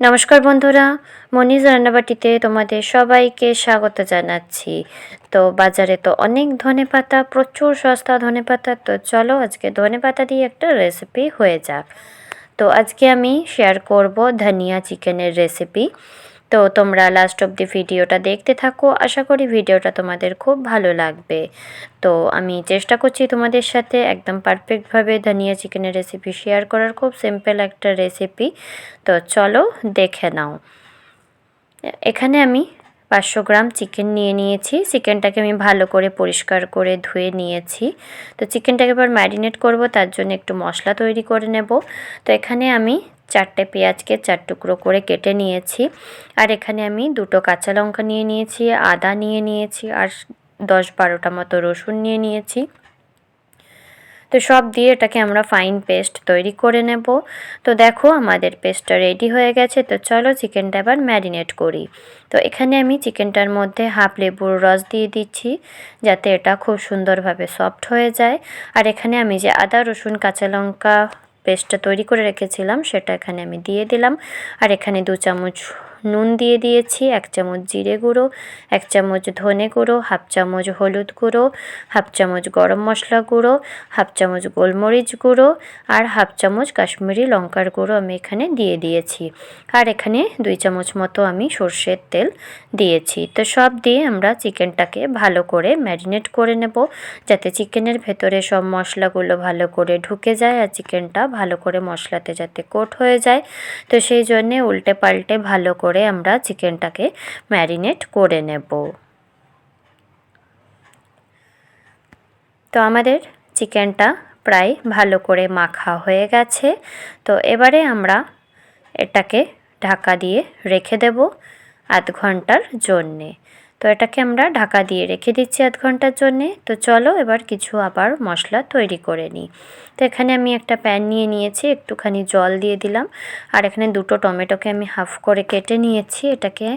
নমস্কার বন্ধুরা, মনিজ রান্নাবাটিতে তোমাদের সবাইকে স্বাগত জানাচ্ছি। তো বাজারে তো অনেক ধনে পাতা, প্রচুর সস্তা ধনে পাতা, তো চলো আজকে ধনে পাতা দিয়ে একটা রেসিপি হয়ে যাক। তো আজকে আমি শেয়ার করব ধনিয়া চিকেনের রেসিপি তো তোমরা লাস্ট অব দি ভিডিওটা দেখতে থাকো। আশা করি ভিডিওটা তোমাদের খুব ভালো লাগবে। তো আমি চেষ্টা করছি তোমাদের সাথে একদম পারফেক্টভাবে ধনিয়া চিকেনের রেসিপি শেয়ার করার, খুব সিম্পল একটা রেসিপি তো চলো দেখে নাও। এখানে আমি পাঁচশো গ্রাম চিকেন নিয়ে নিয়েছি। চিকেনটাকে আমি ভালো করে পরিষ্কার করে ধুয়ে নিয়েছি। তো চিকেনটাকে এবার ম্যারিনেট করব, তার জন্য একটু মশলা তৈরি করে নেব। তো এখানে আমি চারটে পেঁয়াজকে চার টুকরো করে কেটে নিয়েছি। আর এখানে আমি দুটো কাঁচা লঙ্কা নিয়ে নিয়েছি, আদা নিয়ে নিয়েছি আর দশ বারোটা মতো রসুন নিয়ে নিয়েছি। তো সব দিয়ে এটাকে আমরা ফাইন পেস্ট তৈরি করে নেব। তো দেখো আমাদের পেস্টটা রেডি হয়ে গেছে। তো চলো চিকেনটা এবার ম্যারিনেট করি। তো এখানে আমি চিকেনটার মধ্যে হাফ লেবুর রস দিয়ে দিচ্ছি, যাতে এটা খুব সুন্দরভাবে সফট হয়ে যায়। আর এখানে আমি যে আদা, রসুন, কাঁচা লঙ্কা পেস্টটা তৈরি করে রেখেছিলাম সেটা এখানে আমি দিয়ে দিলাম। আর এখানে দু চামচ নুন দিয়ে দিয়েছি, এক চামচ জিরে গুঁড়ো, এক চামচ ধনে গুঁড়ো, হাফ চামচ হলুদ গুঁড়ো, হাফ চামচ গরম মশলা গুঁড়ো, হাফ চামচ গোলমরিচ গুঁড়ো আর হাফ চামচ কাশ্মীরি লঙ্কার গুঁড়ো আমি এখানে দিয়ে দিয়েছি। আর এখানে দুই চামচ মতো আমি সর্ষের তেল দিয়েছি। তো সব দিয়ে আমরা চিকেনটাকে ভালো করে ম্যারিনেট করে নেব যাতে চিকেনের ভেতরে সব মশলাগুলো ভালো করে ঢুকে যায় আর চিকেনটা ভালো করে মশলাতে যাতে কোট হয়ে যায়। তো সেই জন্যে উল্টে পাল্টে ভালো করে আমরা চিকেনটাকে ম্যারিনেট করে নেব। তো আমাদের চিকেনটা প্রায় ভালো করে মাখা হয়ে গেছে। তো এবারে আমরা এটাকে ঢাকা দিয়ে রেখে দেব আধ ঘণ্টার জন্যে। তো এটাকে আমরা ঢাকা দিয়ে রেখে দিচ্ছি আধ ঘণ্টার জন্যে। তো চলো এবার কিছু আবার মশলা তৈরি করে নিই। তো এখানে আমি একটা প্যান নিয়ে নিয়েছি, একটুখানি জল দিয়ে দিলাম। আর এখানে দুটো টমেটোকে আমি হাফ করে কেটে নিয়েছি, এটাকে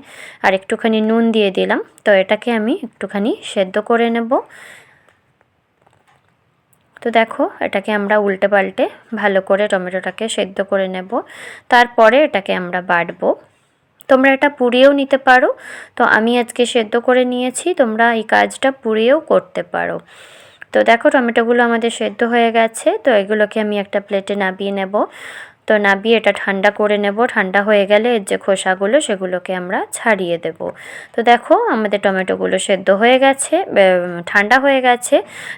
আর একটুখানি নুন দিয়ে দিলাম। তো এটাকে আমি একটুখানি সেদ্ধ করে নেব। তো দেখো, এটাকে আমরা উল্টে পাল্টে ভালো করে টমেটোটাকে সেদ্ধ করে নেব। তারপরে এটাকে আমরা বাটবো। তোমরা এটা পুড়িয়েও নিতে পারো। তো আমি আজকে সেদ্ধ করে নিয়েছি, তোমরা এই কাজটা পুড়িয়েও করতে পারো। তো দেখো টমেটোগুলো আমাদের সেদ্ধ হয়ে গেছে, তো এগুলোকে আমি একটা প্লেটে নাবিয়ে নেব। তো নাবিয়ে এটা ঠান্ডা করে নেব। ঠান্ডা হয়ে গেলে এর যে খোসাগুলো, সেগুলোকে আমরা ছাড়িয়ে দেব। তো দেখো, আমাদের টমেটোগুলো সেদ্ধ হয়ে গেছে ঠান্ডা হয়ে গেছে।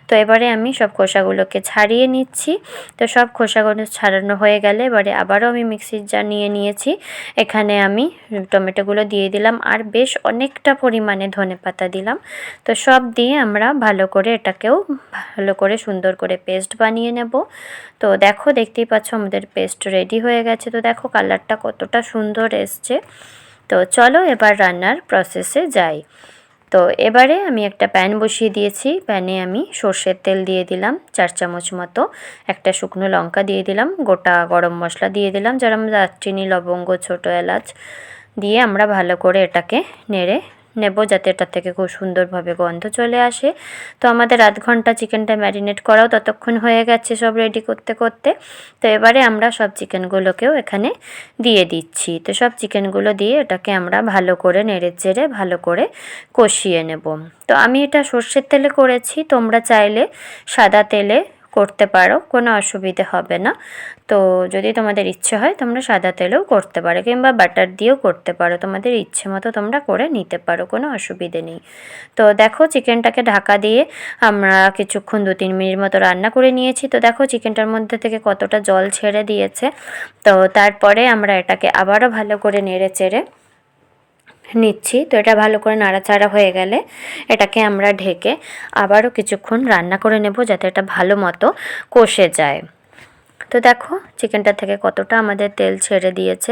তো এবারে আমি সব খোসাগুলোকে ছাড়িয়ে নিচ্ছি। তো সব খোসাগুলো ছাড়ানো হয়ে গেলে এবারে আবারও আমি মিক্সির জার নিয়ে নিয়েছি। এখানে আমি টমেটোগুলো দিয়ে দিলাম আর বেশ অনেকটা পরিমাণে ধনে পাতা দিলাম। তো সব দিয়ে আমরা ভালো করে এটাকেও ভালো করে সুন্দর করে পেস্ট বানিয়ে নেব। তো দেখো, দেখতেই পাচ্ছ আমাদের পেস্ট রেডি হয়ে গেছে। তো দেখো কালারটা কতটা সুন্দর এসছে। তো চলো এবার রান্নার প্রসেসে যাই। তো এবারে আমি একটা প্যান বসিয়ে দিয়েছি। প্যানে আমি সর্ষের তেল দিয়ে দিলাম চার চামচ মতো। একটা শুকনো লঙ্কা দিয়ে দিলাম। গোটা গরম মশলা দিয়ে দিলাম। যেরকম দারচিনি লবঙ্গ, ছোটো এলাচ দিয়ে আমরা ভালো করে এটাকে নেড়ে নেব যাতে এটা থেকে খুব সুন্দরভাবে গন্ধ চলে আসে। তো আমাদের আধ ঘণ্টা চিকেনটা ম্যারিনেট করাও ততক্ষণ হয়ে গেছে সব রেডি করতে করতে। তো এবারে আমরা সব চিকেনগুলোকেও এখানে দিয়ে দিচ্ছি। তো সব চিকেনগুলো দিয়ে এটাকে আমরা ভালো করে নেড়ে চেড়ে ভালো করে কষিয়ে নেব। তো আমি এটা সর্ষের তেলে করেছি, তোমরা চাইলে সাদা তেলে করতে পারো, কোনো অসুবিধে হবে না। তো যদি তোমাদের ইচ্ছে হয়, তোমরা সাদা তেলেও করতে পারো কিংবা বাটার দিয়েও করতে পারো। তোমাদের ইচ্ছে মতো তোমরা করে নিতে পারো, কোনো অসুবিধে নেই। তো দেখো চিকেনটাকে ঢাকা দিয়ে আমরা কিছুক্ষণ দু তিন মিনিট মতো রান্না করে নিয়েছি। তো দেখো চিকেনটার মধ্যে থেকে কতটা জল ছেড়ে দিয়েছে। তো তারপরে আমরা এটাকে আবারও ভালো করে নেড়ে চেড়ে নিচ্ছি। তো এটা ভালো করে নাড়াচাড়া হয়ে গেলে এটাকে আমরা ঢেকে আবারও কিছুক্ষণ রান্না করে নেব যাতে এটা ভালো মতো কষে যায়। তো দেখো চিকেনটা থেকে কতটা আমাদের তেল ছেড়ে দিয়েছে।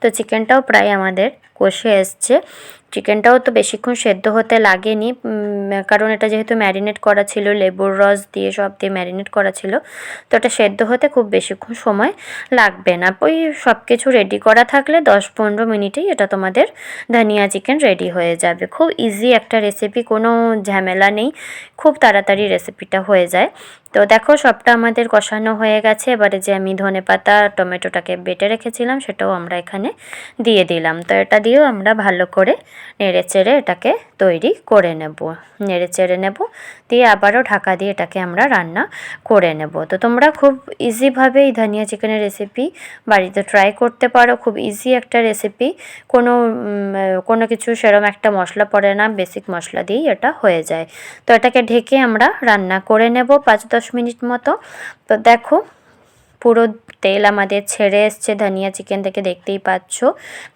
তো চিকেনটাও প্রায় আমাদের কষে এসছে। চিকেনটাও তো বেশিক্ষণ সেদ্ধ হতে লাগেনি। কারণ এটা যেহেতু ম্যারিনেট করা ছিল, লেবুর রস দিয়ে সব দিয়ে ম্যারিনেট করা ছিল, তো এটা সেদ্ধ হতে খুব বেশিক্ষণ সময় লাগবে না। ওই সব কিছু রেডি করা থাকলে দশ পনেরো মিনিটেই এটা তোমাদের ধনিয়া চিকেন রেডি হয়ে যাবে। খুব ইজি একটা রেসিপি কোনো ঝামেলা নেই। খুব তাড়াতাড়ি রেসিপিটা হয়ে যায়। তো দেখো, সবটা আমাদের কষানো হয়ে গেছে। এবারে যে আমি ধনে পাতা টমেটোটাকে বেটে রেখেছিলাম, সেটাও আমরা এখানে দিয়ে দিলাম। তো এটা দিয়েও আমরা ভালো করে নেড়ে চেড়ে এটাকে তৈরি করে নেব। নেড়ে চেড়ে নেব, দিয়ে আবারও ঢাকা দিয়ে এটাকে আমরা রান্না করে নেব। তো তোমরা খুব ইজিভাবে এই ধনিয়া চিকেনের রেসিপি বাড়িতে ট্রাই করতে পারো। খুব ইজি একটা রেসিপি কোনো কোনো কিছু সেরম একটা মশলা পড়ে না বেসিক মশলা দিয়েই এটা হয়ে যায়। তো এটাকে ঢেকে আমরা রান্না করে নেব পাঁচ দশ মিনিট মতো। তো দেখো পুরো তেল আমাদের ছেড়ে এসছে, ধনিয়া চিকেন থেকে দেখতেই পাচ্ছ।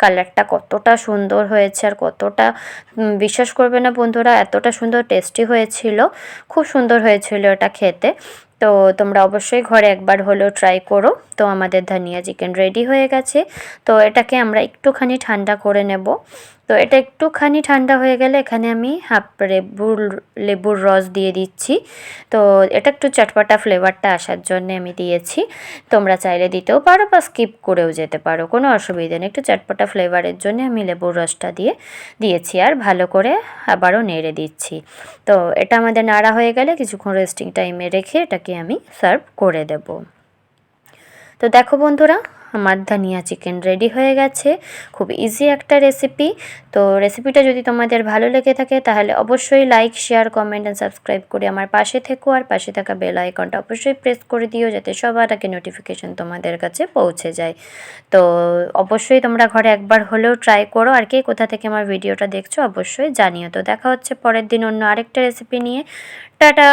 কালারটা কতটা সুন্দর হয়েছে আর কতটা বিশ্বাস করবে না বন্ধুরা, এতটা সুন্দর টেস্টি হয়েছিল। খুব সুন্দর হয়েছিল এটা খেতে। তো তোমরা অবশ্যই ঘরে একবার হলেও ট্রাই করো। তো আমাদের ধনিয়া চিকেন রেডি হয়ে গেছে। তো এটাকে আমরা একটুখানি ঠান্ডা করে নেব। তো এটা একটুখানি ঠান্ডা হয়ে গেলে এখানে আমি হাফ লেবুর লেবুর রস দিয়ে দিচ্ছি। তো এটা একটু চটপটা ফ্লেভারটা আসার জন্য আমি দিয়েছি। তোমরা চাইলে দিতেও পারো বা স্কিপ করেও যেতে পারো, কোনো অসুবিধা নেই। একটু চটপটা ফ্লেভারের জন্য আমি লেবুর রসটা দিয়ে দিয়েছি আর ভালো করে আবারও নেড়ে দিচ্ছি। তো এটা আমাদের নাড়া হয়ে গেলে কিছুক্ষণ রেস্টিং টাইমে রেখে এটাকে আমি সার্ভ করে দেবো। তো দেখো বন্ধুরা, আমার ধনিয়া চিকেন রেডি হয়ে গেছে। খুব ইজি একটা রেসিপি তো রেসিপিটা যদি তোমাদের ভালো লেগে থাকে, তাহলে অবশ্যই like share comment and subscribe করে আমার পাশে থেকো। আর পাশে থাকা বেল আইকনটা অবশ্যই প্রেস করে দিও, যাতে সবার আগে নোটিফিকেশন তোমাদের কাছে পৌঁছে যায়। তো অবশ্যই তোমরা ঘরে একবার হলেও ট্রাই করো। আর কে কোথা থেকে আমার ভিডিওটা দেখছ, অবশ্যই জানিও। তো দেখা হচ্ছে পরের দিন অন্য আরেকটা রেসিপি নিয়ে। টাটা!